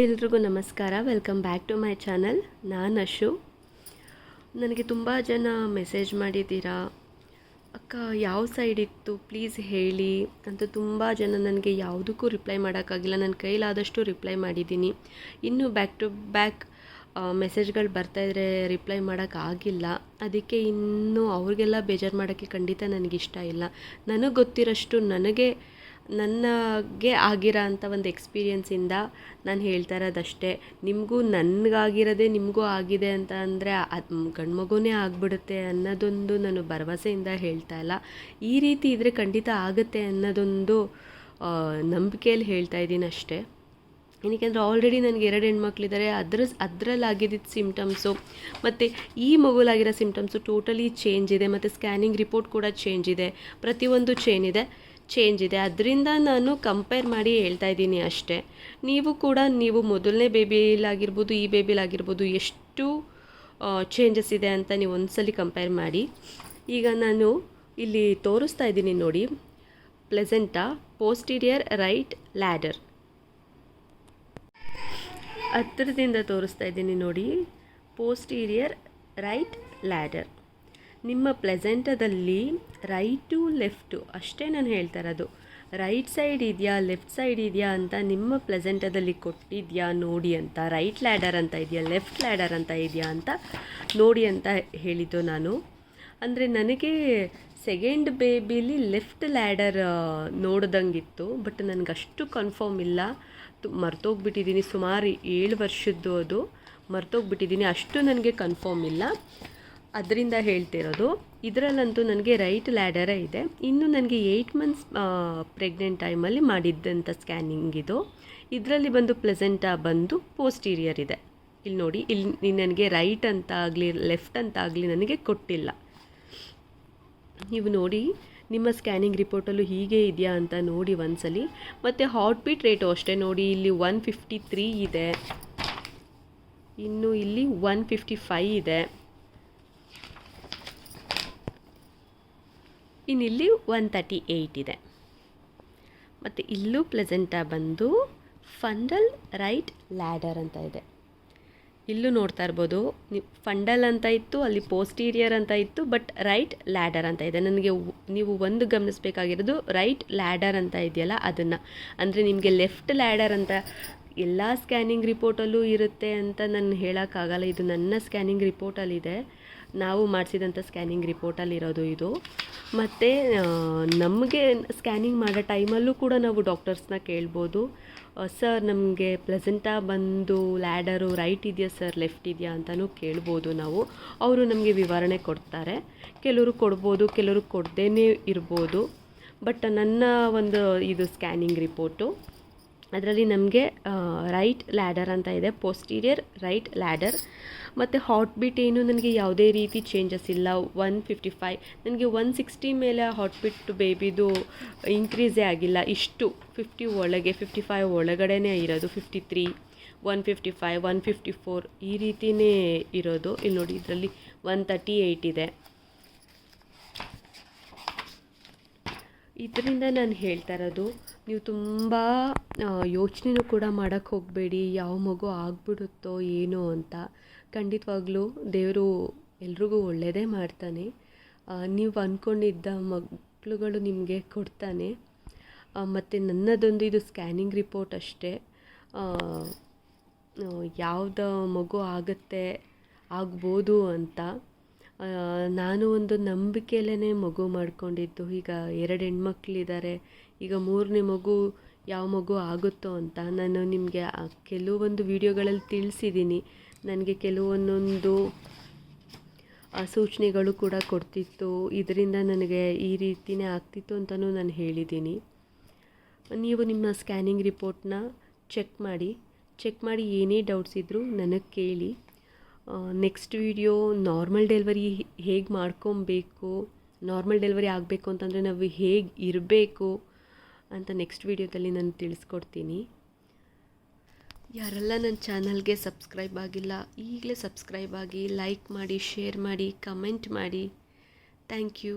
ಎಲ್ರಿಗೂ ನಮಸ್ಕಾರ. Welcome back to my channel ನಾನು ಅಶು. ನನಗೆ ತುಂಬ ಜನ ಮೆಸೇಜ್ ಮಾಡಿದ್ದೀರಾ? ಅಕ್ಕ, ಯಾವ ಸೈಡ್ ಇತ್ತು? ಪ್ಲೀಸ್ ಹೇಳಿ ಅಂತ ತುಂಬ ಜನ ನನಗೆ ಯಾವುದಕ್ಕೂ ರಿಪ್ಲೈ ಮಾಡೋಕ್ಕಾಗಿಲ್ಲ. ನನ್ನ ಕೈಲಾದಷ್ಟು ರಿಪ್ಲೈ ಮಾಡಿದ್ದೀನಿ. ಇನ್ನೂ ಬ್ಯಾಕ್ ಟು ಬ್ಯಾಕ್ ಮೆಸೇಜ್ಗಳು ಬರ್ತಾಯಿದ್ರೆ ರಿಪ್ಲೈ ಮಾಡೋಕ್ಕಾಗಿಲ್ಲ ಅದಕ್ಕೆ ಇನ್ನೂ ಅವ್ರಿಗೆಲ್ಲ ಬೇಜಾರು ಮಾಡೋಕ್ಕೆ ಖಂಡಿತ ನನಗಿಷ್ಟ ಇಲ್ಲ. ನನಗೆ ಗೊತ್ತಿರೋಷ್ಟು ನನಗೆ ನನಗೆ ಆಗಿರೋ ಅಂಥ ಒಂದು ಎಕ್ಸ್ಪೀರಿಯೆನ್ಸಿಂದ ನಾನು ಹೇಳ್ತಾ ಇರೋದಷ್ಟೇ. ನಿಮಗೂ ನನಗಾಗಿರೋದೇ, ನಿಮಗೂ ಆಗಿದೆ ಅಂತ ಅಂದರೆ ಅದು ಗಂಡು ಮಗುನೇ ಆಗಿಬಿಡುತ್ತೆ ಅನ್ನೋದೊಂದು ನಾನು ಭರವಸೆಯಿಂದ ಹೇಳ್ತಾ ಇಲ್ಲ. ಈ ರೀತಿ ಇದ್ದರೆ ಖಂಡಿತ ಆಗುತ್ತೆ ಅನ್ನೋದೊಂದು ನಂಬಿಕೆಯಲ್ಲಿ ಹೇಳ್ತಾ ಇದ್ದೀನಿ ಅಷ್ಟೇ. ಏನಕ್ಕೆ ಆಲ್ರೆಡಿ ನನಗೆ ಎರಡು ಹೆಣ್ಮಕ್ಳಿದ್ದಾರೆ ಅದ್ರ ಅದರಲ್ಲಿ ಆಗಿದ್ದಿದ್ದು ಸಿಮ್ಟಮ್ಸು ಮತ್ತು ಈ ಮಗುಲಾಗಿರೋ ಸಿಮ್ಟಮ್ಸು ಟೋಟಲಿ ಚೇಂಜ್ ಇದೆ. ಮತ್ತು ಸ್ಕ್ಯಾನಿಂಗ್ ರಿಪೋರ್ಟ್ ಕೂಡ ಚೇಂಜ್ ಇದೆ. ಪ್ರತಿಯೊಂದು ಚೇಂಜ್ ಇದೆ. ಚೇಂಜ್ ಇದೆ. ಅದರಿಂದ ನಾನು ಕಂಪೇರ್ ಮಾಡಿ ಹೇಳ್ತಾ ಇದ್ದೀನಿ ಅಷ್ಟೇ. ನೀವು ಕೂಡ ನೀವು ಮೊದಲನೇ ಬೇಬಿಲಾಗಿರ್ಬೋದು ಈ ಬೇಬಿಲಾಗಿರ್ಬೋದು ಎಷ್ಟು ಚೇಂಜಸ್ ಇದೆ ಅಂತ ನೀವು ಒಂದ್ಸಲಿ ಕಂಪೇರ್ ಮಾಡಿ. ಈಗ ನಾನು ಇಲ್ಲಿ ತೋರಿಸ್ತಾ ಇದ್ದೀನಿ ನೋಡಿ. ಪ್ಲೆಸೆಂಟಾ ಪೋಸ್ಟೀರಿಯರ್ ರೈಟ್ ಲ್ಯಾಡರ್ ಹತ್ತಿರದಿಂದ ತೋರಿಸ್ತಾ ಇದ್ದೀನಿ ನೋಡಿ. ಪೋಸ್ಟೀರಿಯರ್ ರೈಟ್ ಲ್ಯಾಡರ್ ನಿಮ್ಮ ಪ್ಲೆಸೆಂಟದಲ್ಲಿ ರೈಟು ಲೆಫ್ಟು ಅಷ್ಟೇ ನಾನು ಹೇಳ್ತಾ ಇರೋದು. ರೈಟ್ ಸೈಡ್ ಇದೆಯಾ, ಲೆಫ್ಟ್ ಸೈಡ್ ಇದೆಯಾ ಅಂತ ನಿಮ್ಮ ಪ್ಲೆಸೆಂಟದಲ್ಲಿ ಕೊಟ್ಟಿದೆಯಾ ನೋಡಿ ಅಂತ, ರೈಟ್ ಲ್ಯಾಡರ್ ಅಂತ ಇದೆಯಾ, ಲೆಫ್ಟ್ ಲ್ಯಾಡರ್ ಅಂತ ಇದೆಯಾ ಅಂತ ನೋಡಿ ಅಂತ ಹೇಳಿದ್ದು ನಾನು. ಅಂದರೆ ನನಗೆ ಸೆಕೆಂಡ್ ಬೇಬಿಲಿ ಲೆಫ್ಟ್ ಲ್ಯಾಡರ್ ನೋಡ್ದಂಗಿತ್ತು, ಬಟ್ ನನಗೆ ಅಷ್ಟು ಕನ್ಫರ್ಮ್ ಇಲ್ಲ. ಮರ್ತೋಗ್ಬಿಟ್ಟಿದ್ದೀನಿ ಸುಮಾರು ಏಳು ವರ್ಷದ್ದು ಅದು. ಮರ್ತೋಗ್ಬಿಟ್ಟಿದ್ದೀನಿ ಅಷ್ಟು ನನಗೆ ಕನ್ಫರ್ಮ್ ಇಲ್ಲ. ಅದರಿಂದ ಹೇಳ್ತಿರೋದು, ಇದರಲ್ಲಂತೂ ನನಗೆ ರೈಟ್ ಲ್ಯಾಡರೇ ಇದೆ. ಇನ್ನು ನನಗೆ ಏಯ್ಟ್ ಮಂತ್ಸ್ ಪ್ರೆಗ್ನೆಂಟ್ ಟೈಮಲ್ಲಿ ಮಾಡಿದ್ದಂಥ ಸ್ಕ್ಯಾನಿಂಗ್ ಇದು. ಇದರಲ್ಲಿ ಬಂದು ಪ್ಲೆಸೆಂಟಾ ಬಂದು ಪೋಸ್ಟೀರಿಯರ್ ಇದೆ. ಇಲ್ಲಿ ನೋಡಿ ಇಲ್ಲಿ ನನಗೆ ರೈಟ್ ಅಂತ ಆಗಲಿ ಲೆಫ್ಟ್ ಅಂತ ಆಗಲಿ ನನಗೆ ಕೊಟ್ಟಿಲ್ಲ. ನೀವು ನೋಡಿ, ನಿಮ್ಮ ಸ್ಕ್ಯಾನಿಂಗ್ ರಿಪೋರ್ಟಲ್ಲೂ ಹೀಗೆ ಇದೆಯಾ ಅಂತ ನೋಡಿ ಒಂದ್ಸಲಿ. ಮತ್ತು ಹಾರ್ಟ್ ಬೀಟ್ ರೇಟು ಅಷ್ಟೇ ನೋಡಿ, ಇಲ್ಲಿ ಒನ್ ಫಿಫ್ಟಿ ತ್ರೀ ಇದೆ. ಇನ್ನು ಇಲ್ಲಿ ಒನ್ ಫಿಫ್ಟಿ ಫೈ ಇದೆ. ಇನ್ನಿಲ್ಲಿ ಒನ್ ತರ್ಟಿ ಏಯ್ಟ್ ಇದೆ. ಮತ್ತು ಇಲ್ಲೂ ಪ್ಲೆಸೆಂಟಾ ಬಂದು ಫಂಡಲ್ ರೈಟ್ ಲ್ಯಾಡರ್ ಅಂತ ಇದೆ. ಇಲ್ಲೂ ನೋಡ್ತಾ ಇರ್ಬೋದು. ಫಂಡಲ್ ಅಂತ ಇತ್ತು, ಅಲ್ಲಿ ಪೋಸ್ಟೀರಿಯರ್ ಅಂತ ಇತ್ತು ಬಟ್ ರೈಟ್ ಲ್ಯಾಡರ್ ಅಂತ ಇದೆ. ನನಗೆ ನೀವು ಒಂದು ಗಮನಿಸಬೇಕಾಗಿರೋದು ರೈಟ್ ಲ್ಯಾಡರ್ ಅಂತ ಇದೆಯಲ್ಲ ಅದನ್ನು. ಅಂದರೆ ನಿಮಗೆ ಲೆಫ್ಟ್ ಲ್ಯಾಡರ್ ಅಂತ ಎಲ್ಲ ಸ್ಕ್ಯಾನಿಂಗ್ ರಿಪೋರ್ಟಲ್ಲೂ ಇರುತ್ತೆ ಅಂತ ನಾನು ಹೇಳೋಕ್ಕಾಗಲ್ಲ. ಇದು ನನ್ನ ಸ್ಕ್ಯಾನಿಂಗ್ ರಿಪೋರ್ಟಲ್ಲಿದೆ ನಾವು ಮಾಡಿಸಿದಂಥ ಸ್ಕ್ಯಾನಿಂಗ್ ರಿಪೋರ್ಟಲ್ಲಿರೋದು ಇದು. ಮತ್ತು ನಮಗೆ ಸ್ಕ್ಯಾನಿಂಗ್ ಮಾಡೋ ಟೈಮಲ್ಲೂ ಕೂಡ ನಾವು ಡಾಕ್ಟರ್ಸ್ನ ಕೇಳ್ಬೋದು. ಸರ್, ನಮಗೆ ಪ್ಲೆಸೆಂಟಾ ಬಂದು ಲ್ಯಾಡರು ರೈಟ್ ಇದೆಯಾ ಸರ್, ಲೆಫ್ಟ್ ಇದೆಯಾ ಅಂತಲೂ ಕೇಳ್ಬೋದು ನಾವು. ಅವರು ನಮಗೆ ವಿವರಣೆ ಕೊಡ್ತಾರೆ. ಕೆಲವರು ಕೊಡ್ಬೋದು, ಕೆಲವರು ಕೊಡ್ದೇ ಇರ್ಬೋದು. ಬಟ್ ನನ್ನ ಒಂದು ಇದು ಸ್ಕ್ಯಾನಿಂಗ್ ರಿಪೋರ್ಟು. ಅದರಲ್ಲಿ ನಮಗೆ ರೈಟ್ ಲ್ಯಾಡರ್ ಅಂತ ಇದೆ. ಪೋಸ್ಟೀರಿಯರ್ ರೈಟ್ ಲ್ಯಾಡರ್ ಮತ್ತು ಹಾಟ್ ಬೀಟ್ ಏನು? ನನಗೆ ಯಾವುದೇ ರೀತಿ ಚೇಂಜಸ್ ಇಲ್ಲ. ಒನ್ ಫಿಫ್ಟಿ ಫೈವ್ ನನಗೆ ಒನ್ ಸಿಕ್ಸ್ಟಿ ಮೇಲೆ ಹಾಟ್ ಬೀಟ್ ಬೇಬಿದು ಇನ್ಕ್ರೀಸೇ ಆಗಿಲ್ಲ. ಇಷ್ಟು. ಫಿಫ್ಟಿ ಒಳಗೆ ಫಿಫ್ಟಿ ಫೈವ್ ಒಳಗಡೆನೇ ಇರೋದು. Fifty three one fifty five one fifty four ಈ ರೀತಿಯೇ ಇರೋದು. ಇಲ್ಲಿ ನೋಡಿ, ಇದರಲ್ಲಿ ಒನ್ ತರ್ಟಿ ಏಯ್ಟ್ ಇದೆ. ಇದರಿಂದ ನಾನು ಹೇಳ್ತಾ ಇರೋದು, ನೀವು ತುಂಬ ಯೋಚನೆನೂ ಕೂಡ ಮಾಡೋಕ್ಕೆ ಹೋಗಬೇಡಿ, ಯಾವ ಮಗು ಆಗ್ಬಿಡುತ್ತೋ ಏನೋ ಅಂತ. ಖಂಡಿತವಾಗ್ಲೂ ದೇವರು ಎಲ್ರಿಗೂ ಒಳ್ಳೆಯದೇ ಮಾಡ್ತಾನೆ. ನೀವು ಅಂದ್ಕೊಂಡಿದ್ದ ಮಕ್ಕಳುಗಳು ನಿಮಗೆ ಕೊಡ್ತಾನೆ. ಮತ್ತು ನನ್ನದೊಂದು ಇದು ಸ್ಕ್ಯಾನಿಂಗ್ ರಿಪೋರ್ಟ್ ಅಷ್ಟೇ. ಯಾವ್ದು ಮಗು ಆಗುತ್ತೆ, ಆಗ್ಬೋದು ಅಂತ. ನಾನು ಒಂದು ನಂಬಿಕೆಯಲ್ಲೇ ಮಗು ಮಾಡಿಕೊಂಡಿದ್ದು. ಈಗ ಎರಡು ಹೆಣ್ಮಕ್ಳಿದ್ದಾರೆ ಈಗ ಮೂರನೇ ಮಗು ಯಾವ ಮಗು ಆಗುತ್ತೋ ಅಂತ ನಾನು ನಿಮಗೆ ಕೆಲವೊಂದು ವೀಡಿಯೋಗಳಲ್ಲಿ ತಿಳಿಸಿದ್ದೀನಿ. ನನಗೆ ಕೆಲವೊಂದೊಂದು ಸೂಚನೆಗಳು ಕೂಡ ಕೊಡ್ತಿತ್ತು. ಇದರಿಂದ ನನಗೆ ಈ ರೀತಿಯೇ ಆಗ್ತಿತ್ತು ಅಂತಲೂ ನಾನು ಹೇಳಿದ್ದೀನಿ. ನೀವು ನಿಮ್ಮ ಸ್ಕ್ಯಾನಿಂಗ್ ರಿಪೋರ್ಟ್ನ ಚೆಕ್ ಮಾಡಿ. ಚೆಕ್ ಮಾಡಿ ಏನೇ ಡೌಟ್ಸ್ ಇದ್ದರೂ ನನಗೆ ಕೇಳಿ. ನೆಕ್ಸ್ಟ್ ವೀಡಿಯೋ ನಾರ್ಮಲ್ ಡೆಲಿವರಿ ಹೇಗೆ ಮಾಡ್ಕೊಬೇಕು ನಾರ್ಮಲ್ ಡೆಲಿವರಿ ಆಗಬೇಕು ಅಂತಂದರೆ ನಾವು ಹೇಗೆ ಇರಬೇಕು ಅಂತ ನೆಕ್ಸ್ಟ್ ವೀಡಿಯೋದಲ್ಲಿ ನಾನು ತಿಳಿಸ್ಕೊಡ್ತೀನಿ. ಯಾರೆಲ್ಲ ನನ್ನ ಚಾನಲ್ಗೆ ಸಬ್ಸ್ಕ್ರೈಬ್ ಆಗಿಲ್ಲ, ಈಗಲೇ ಸಬ್ಸ್ಕ್ರೈಬ್ ಆಗಿ ಲೈಕ್ ಮಾಡಿ ಶೇರ್ ಮಾಡಿ ಕಮೆಂಟ್ ಮಾಡಿ. Thank you